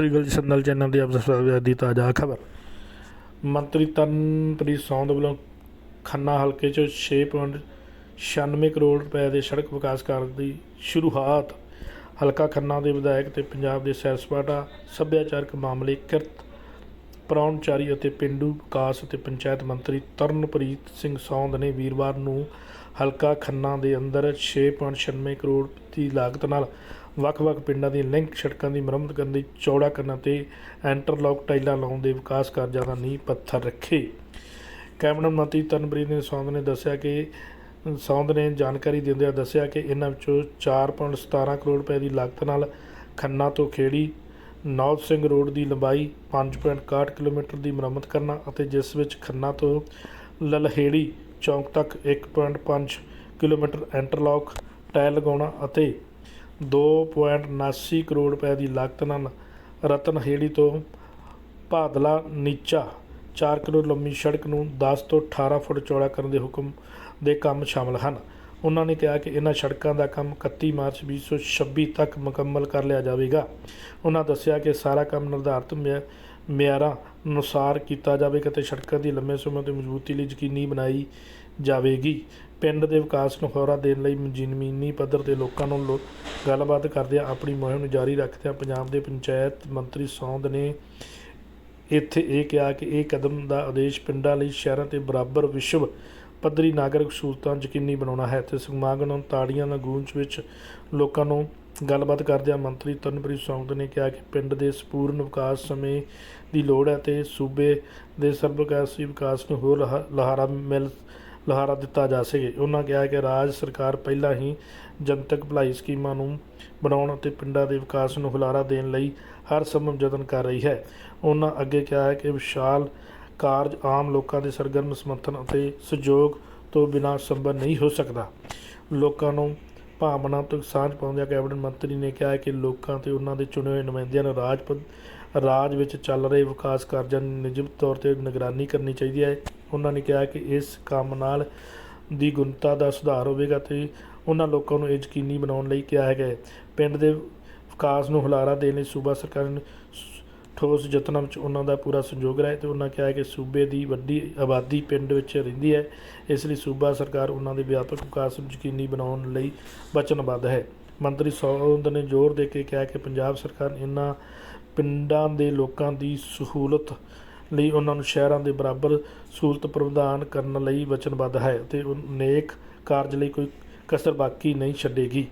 ਸ੍ਰੀ ਸੰਦਲ channel ਦੀ ਆਪ ਸਭ ਦੀ ਤਾਜ਼ਾ ਖਬਰ। ਮੰਤਰੀ ਤਨਪ੍ਰੀਤ ਸੌਂਦ ਵੱਲੋਂ ਖੰਨਾ ਹਲਕੇ 'ਚ 6.96 ਕਰੋੜ ਰੁਪਏ ਦੇ ਸੜਕ ਵਿਕਾਸ ਕਾਰਜ ਦੀ ਸ਼ੁਰੂਆਤ। ਹਲਕਾ ਖੰਨਾ ਦੇ ਵਿਧਾਇਕ ਤੇ ਪੰਜਾਬ ਦੇ ਸੈਰ ਸਪਾਟਾ, ਸੱਭਿਆਚਾਰਕ ਮਾਮਲੇ ਕਿਰਤ ਪ੍ਰਾਹੁਣਚਾਰੀ ਅਤੇ ਪਿੰਡੂ ਵਿਕਾਸ ਅਤੇ ਪੰਚਾਇਤ ਮੰਤਰੀ ਤਰਨਪ੍ਰੀਤ ਸਿੰਘ ਸੌਂਦ ਨੇ ਵੀਰਵਾਰ ਨੂੰ ਹਲਕਾ ਖੰਨਾ ਦੇ ਅੰਦਰ 6.96 ਕਰੋੜ ਦੀ ਲਾਗਤ ਨਾਲ ਵੱਖ-ਵੱਖ ਪਿੰਡਾਂ ਦੀ ਲਿੰਕ ਸੜਕਾਂ ਦੀ ਮੁਰੰਮਤ ਕਰਨ ਦੀ ਚੌੜਾ ਕਰਨ ਅਤੇ ਇੰਟਰਲੌਕ ਟਾਈਲਾਂ ਲਾਉਣ ਦੇ ਵਿਕਾਸ ਕਾਰਜਾਂ ਦਾ ਨੀਂਹ ਪੱਥਰ ਰੱਖੇ। ਕੈਬਨਿਟ ਮੰਤਰੀ ਤਰਨਪ੍ਰੀਤ ਸਿੰਘ ਸੌਂਦ ਨੇ ਦੱਸਿਆ ਕਿ, ਸੌਂਦ ਨੇ ਜਾਣਕਾਰੀ ਦਿੰਦਿਆਂ ਦੱਸਿਆ ਕਿ ਇਹਨਾਂ ਵਿੱਚੋਂ 4.17 ਕਰੋੜ ਰੁਪਏ ਦੀ ਲਾਗਤ ਨਾਲ ਖੰਨਾ ਤੋਂ ਖੇੜੀ ਨੌਬ ਸਿੰਘ ਰੋਡ ਦੀ ਲੰਬਾਈ 5.61 ਕਿਲੋਮੀਟਰ ਦੀ ਮੁਰੰਮਤ ਕਰਨਾ ਅਤੇ ਜਿਸ ਵਿੱਚ ਖੰਨਾ ਤੋਂ ਲਲਹੇੜੀ ਚੌਂਕ ਤੱਕ 1.5 ਕਿਲੋਮੀਟਰ ਇੰਟਰਲੌਕ ਟਾਇਲ ਲਗਾਉਣਾ ਅਤੇ 2.79 ਕਰੋੜ ਰੁਪਏ ਦੀ ਲਾਗਤ ਨਾਲ ਰਤਨਹੇੜੀ ਤੋਂ ਭਾਦਲਾ ਨੀਚਾ 4 ਕਿਲੋ ਲੰਮੀ ਸੜਕ ਨੂੰ 10 ਤੋਂ 18 ਫੁੱਟ ਚੌੜਾ ਕਰਨ ਦੇ ਹੁਕਮ ਦੇ ਕੰਮ ਸ਼ਾਮਲ ਹਨ। ਉਹਨਾਂ ਨੇ ਕਿਹਾ ਕਿ ਇਹਨਾਂ ਸੜਕਾਂ ਦਾ ਕੰਮ 31 ਮਾਰਚ 2026 ਤੱਕ ਮੁਕੰਮਲ ਕਰ ਲਿਆ ਜਾਵੇਗਾ। ਉਹਨਾਂ ਦੱਸਿਆ ਕਿ ਸਾਰਾ ਕੰਮ ਨਿਰਧਾਰਤ ਮਿਆ- ਮਿਆਰਾਂ ਅਨੁਸਾਰ ਕੀਤਾ ਜਾਵੇਗਾ ਅਤੇ ਸੜਕਾਂ ਦੀ ਲੰਮੇ ਸਮੇਂ ਤੋਂ ਮਜ਼ਬੂਤੀ ਲਈ ਯਕੀਨੀ ਬਣਾਈ ਜਾਵੇਗੀ। ਪਿੰਡ ਦੇ ਵਿਕਾਸ ਨੂੰ ਹੋਰਾ ਦੇਣ ਲਈ ਜ਼ਮੀਨੀ ਪੱਧਰ ਤੇ ਲੋਕਾਂ ਨੂੰ ਲੋ- ਗੱਲਬਾਤ ਕਰਦਿਆਂ ਆਪਣੀ ਮੁਹਿੰਮ ਨੂੰ ਜਾਰੀ ਰੱਖਦਿਆਂ ਪੰਜਾਬ ਦੇ ਪੰਚਾਇਤ ਮੰਤਰੀ ਸੌਂਦ ਨੇ ਇੱਥੇ ਇਹ ਕਿਹਾ ਕਿ ਇਹ ਕਦਮ ਦਾ ਉਦੇਸ਼ ਪਿੰਡਾਂ ਲਈ ਸ਼ਹਿਰਾਂ ਤੇ ਬਰਾਬਰ ਵਿਸ਼ਵ ਪੱਧਰੀ ਨਾਗਰਿਕ ਸਹੂਲਤਾਂ ਯਕੀਨੀ ਬਣਾਉਣਾ ਹੈ ਤੇ ਸਮਾਗਮ ਤਾੜੀਆਂ ਦਾ ਗੂੰਜ ਵਿੱਚ ਲੋਕਾਂ ਨੂੰ ਗੱਲਬਾਤ ਕਰਦਿਆਂ ਮੰਤਰੀ ਤਰਨਪ੍ਰੀਤ ਸੌਂਦ ਨੇ ਕਿਹਾ ਕਿ ਪਿੰਡ ਦੇ ਸੰਪੂਰਨ ਵਿਕਾਸ ਸਮੇਂ ਦੀ ਲੋੜ ਹੈ ਤੇ ਸੂਬੇ ਦੇ ਸਰਬਕਾਸੀ ਵਿਕਾਸ ਨੂੰ ਹੋਰ ਲਹਾ- ਲਹਾਰਾ ਮਿਲ, ਲਹਾਰਾ ਦਿੱਤਾ ਜਾ ਸਕੇ। ਉਹਨਾਂ ਕਿਹਾ ਕਿ ਰਾਜ ਸਰਕਾਰ ਪਹਿਲਾਂ ਹੀ ਜਨਤਕ ਭਲਾਈ ਸਕੀਮਾਂ ਨੂੰ ਬਣਾਉਣ ਅਤੇ ਪਿੰਡਾਂ ਦੇ ਵਿਕਾਸ ਨੂੰ ਹੁਲਾਰਾ ਦੇਣ ਲਈ ਹਰ ਸੰਭਵ ਯਤਨ ਕਰ ਰਹੀ ਹੈ। ਉਹਨਾਂ ਅੱਗੇ ਕਿਹਾ ਹੈ ਕਿ ਵਿਸ਼ਾਲ ਕਾਰਜ ਆਮ ਲੋਕਾਂ ਦੇ ਸਰਗਰਮ ਸਮਰਥਨ ਅਤੇ ਸਹਿਯੋਗ ਤੋਂ ਬਿਨਾਂ ਸੰਭਵ ਨਹੀਂ ਹੋ ਸਕਦਾ। ਲੋਕਾਂ ਨੂੰ ਭਾਵਨਾ ਤੋਂ ਸਾਂਝ ਪਾਉਂਦਿਆਂ ਕੈਬਨਿਟ ਮੰਤਰੀ ਨੇ ਕਿਹਾ ਕਿ ਲੋਕਾਂ ਤੇ ਉਹਨਾਂ ਦੇ ਚੁਣੇ ਹੋਏ ਨੁਮਾਇੰਦਿਆਂ ਨੂੰ ਰਾਜ ਰਾਜ ਵਿੱਚ ਚੱਲ ਰਹੇ ਵਿਕਾਸ ਕਾਰਜਾਂ ਦੀ ਨਿਯਮਿਤ ਤੌਰ ਤੇ ਨਿਗਰਾਨੀ ਕਰਨੀ ਚਾਹੀਦੀ ਹੈ। ਉਹਨਾਂ ਨੇ ਕਿਹਾ ਕਿ ਇਸ ਕੰਮ ਨਾਲ ਦੀ ਗੁਣਤਾ ਦਾ ਸੁਧਾਰ ਹੋਵੇਗਾ ਤੇ ਉਹਨਾਂ ਲੋਕਾਂ ਨੂੰ ਇਹ ਯਕੀਨੀ ਬਣਾਉਣ ਲਈ ਕਿਹਾ ਹੈ। ਕਿ ਪਿੰਡ ਦੇ ਵਿਕਾਸ ਨੂੰ ਹੁਲਾਰਾ ਦੇਣ ਲਈ ਸੂਬਾ ਸਰਕਾਰ ਨੇ ਠੋਸ ਯਤਨਾਂ ਵਿੱਚ ਉਹਨਾਂ ਦਾ ਪੂਰਾ ਸਹਿਯੋਗ ਰਿਹਾ ਤੇ ਉਹਨਾਂ ਕਿਹਾ ਕਿ ਸੂਬੇ ਦੀ ਵੱਡੀ ਆਬਾਦੀ ਪਿੰਡ ਵਿੱਚ ਰਹਿੰਦੀ ਹੈ। ਇਸ ਲਈ ਸੂਬਾ ਸਰਕਾਰ ਉਹਨਾਂ ਦੇ ਵਿਆਪਕ ਵਿਕਾਸ ਨੂੰ ਯਕੀਨੀ ਬਣਾਉਣ ਲਈ ਵਚਨਬੱਧ ਹੈ। ਮੰਤਰੀ ਸੌਂਦ ਨੇ ਜ਼ੋਰ ਦੇ ਕੇ ਕਿਹਾ ਕਿ ਪੰਜਾਬ ਸਰਕਾਰ ਇਹਨਾਂ ਪਿੰਡਾਂ ਦੇ ਲੋਕਾਂ ਦੀ ਸਹੂਲਤ ਲਈ ਉਹਨਾਂ ਨੂੰ ਸ਼ਹਿਰਾਂ ਦੇ ਬਰਾਬਰ ਸਹੂਲਤ ਪ੍ਰਦਾਨ ਕਰਨ ਲਈ ਵਚਨਬੱਧ ਹੈ ਤੇ ਨੇਕ ਕਾਰਜ ਲਈ ਕੋਈ ਕਸਰ ਬਾਕੀ ਨਹੀਂ ਛੱਡੇਗੀ।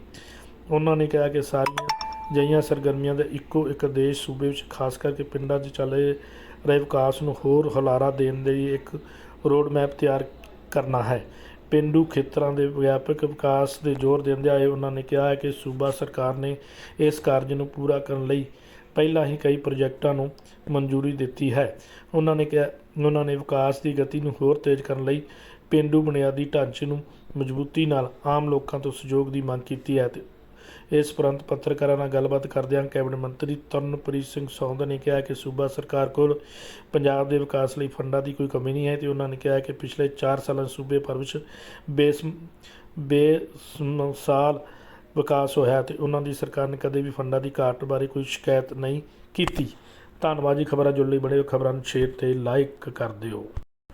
ਉਹਨਾਂ ਨੇ ਕਿਹਾ ਕਿ ਸਾਰੀਆਂ ਅਜਿਹੀਆਂ ਸਰਗਰਮੀਆਂ ਦੇ ਇੱਕੋ ਇੱਕ ਦੇਸ਼ ਸੂਬੇ ਵਿੱਚ, ਖਾਸ ਕਰਕੇ ਪਿੰਡਾਂ 'ਚ ਚੱਲ ਰਹੇ ਵਿਕਾਸ ਨੂੰ ਹੋਰ ਹੁਲਾਰਾ ਦੇਣ ਲਈ ਇੱਕ ਰੋਡ ਮੈਪ ਤਿਆਰ ਕਰਨਾ ਹੈ। ਪਿੰਡੂ ਖੇਤਰਾਂ ਦੇ ਵਿਆਪਕ ਵਿਕਾਸ ਦੇ ਜ਼ੋਰ ਦਿੰਦਿਆਂ ਹੋਏ ਉਹਨਾਂ ਨੇ ਕਿਹਾ ਹੈ ਕਿ ਸੂਬਾ ਸਰਕਾਰ ਨੇ ਇਸ ਕਾਰਜ ਨੂੰ ਪੂਰਾ ਕਰਨ ਲਈ ਪਹਿਲਾਂ ਹੀ ਕਈ ਪ੍ਰੋਜੈਕਟਾਂ ਨੂੰ ਮਨਜ਼ੂਰੀ ਦਿੱਤੀ ਹੈ। ਉਹਨਾਂ ਨੇ ਕਿਹਾ, ਉਹਨਾਂ ਨੇ ਵਿਕਾਸ ਦੀ ਗਤੀ ਨੂੰ ਹੋਰ ਤੇਜ਼ ਕਰਨ ਲਈ ਪਿੰਡੂ ਬੁਨਿਆਦੀ ਢਾਂਚੇ ਨੂੰ ਮਜ਼ਬੂਤੀ ਨਾਲ ਆਮ ਲੋਕਾਂ ਤੋਂ ਸਹਿਯੋਗ ਦੀ ਮੰਗ ਕੀਤੀ ਹੈ ਤੇ ਇਸ ਉਪਰੰਤ ਪੱਤਰਕਾਰਾਂ ਨਾਲ ਗੱਲਬਾਤ ਕਰਦਿਆਂ ਕੈਬਨਿਟ ਮੰਤਰੀ ਤਰਨਪ੍ਰੀਤ ਸਿੰਘ ਸੌਂਦ ਨੇ ਕਿਹਾ ਕਿ ਸੂਬਾ ਸਰਕਾਰ ਕੋਲ ਪੰਜਾਬ ਦੇ ਵਿਕਾਸ ਲਈ ਫੰਡਾਂ ਦੀ ਕੋਈ ਕਮੀ ਨਹੀਂ ਹੈ ਤੇ ਉਹਨਾਂ ਨੇ ਕਿਹਾ ਕਿ ਪਿਛਲੇ 4 ਸਾਲਾਂ ਸੂਬੇ ਭਰ ਵਿੱਚ ਬੇਸ ਬੇਮਿਸਾਲ ਵਿਕਾਸ ਹੋਇਆ ਤੇ ਉਹਨਾਂ ਦੀ ਸਰਕਾਰ ਨੇ ਕਦੇ ਵੀ ਫੰਡਾਂ ਦੀ ਘਾਟ ਬਾਰੇ ਕੋਈ ਸ਼ਿਕਾਇਤ ਨਹੀਂ ਕੀਤੀ। ਧੰਨਵਾਦ ਜੀ ਖਬਰਾਂ ਜੁੜਨ ਲਈ ਬਣੇ ਖਬਰਾਂ ਨੂੰ ਸ਼ੇਅਰ ਤੇ ਲਾਈਕ ਕਰ ਦਿਓ।